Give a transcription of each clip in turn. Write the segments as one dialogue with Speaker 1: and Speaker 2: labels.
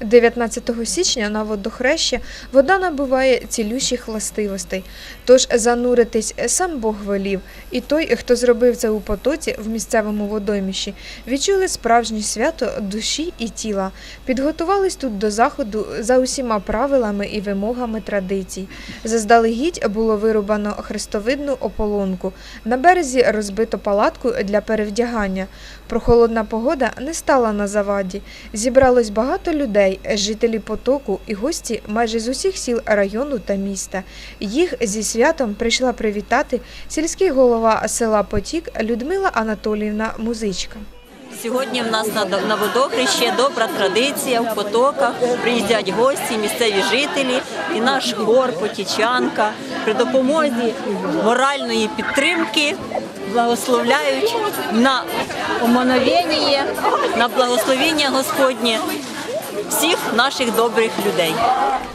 Speaker 1: 19 січня на водохреща вода набуває цілющих властивостей, тож зануритись сам Бог велів, і той, хто зробив це у потоці в місцевому водойміші, відчули справжнє свято душі і тіла, підготувались тут до заходу за усіма правилами і вимогами традицій. Заздалегідь було вирубано хрестовидну ополонку, на березі розбито палатку для перевдягання. Прохолодна погода не стала на заваді. Зібралось багато людей, жителі потоку і гості майже з усіх сіл району та міста. Їх зі святом прийшла привітати сільський голова села Потік Людмила Анатоліївна Музичка.
Speaker 2: Сьогодні в нас на, водохрещі добра традиція в потоках. Приїздять гості, місцеві жителі і наш хор Потічанка при допомозі моральної підтримки благословляють на омоновення, на благословення Господнє всіх наших добрих людей.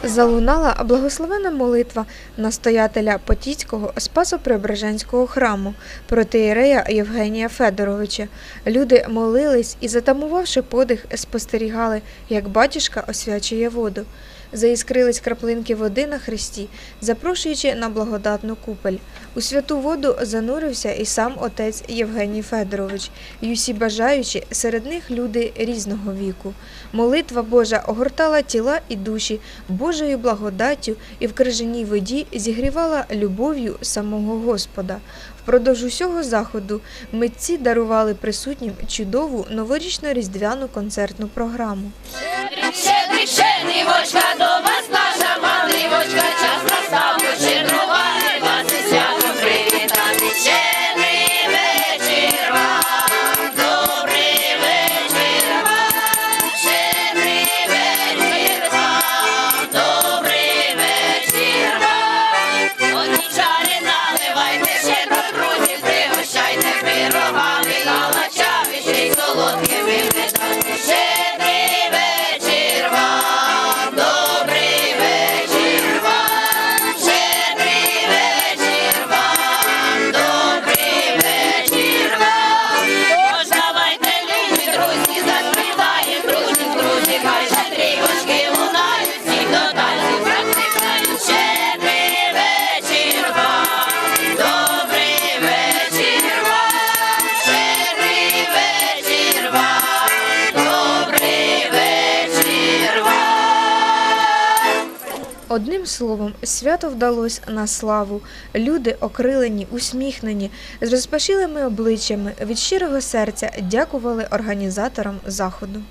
Speaker 1: Залунала благословена молитва настоятеля Потіцького Спасо-Преображенського храму протиєрея Євгенія Федоровича. Люди молились і, затамувавши подих, спостерігали, як батюшка освячує воду. Заіскрились краплинки води на хресті, запрошуючи на благодатну купель. У святу воду занурився і сам отець Євгеній Федорович, і усі бажаючі, серед них люди різного віку. Молитва Божа огортала тіла і душі Божою благодаттю і в крижаній воді зігрівала любов'ю самого Господа. Впродовж усього заходу митці дарували присутнім чудову новорічно-різдвяну концертну програму.
Speaker 3: Щедрий, вочка до
Speaker 1: Одним словом, свято вдалось на славу. Люди, окрилені, усміхнені, з розпашілими обличчями від щирого серця дякували організаторам заходу.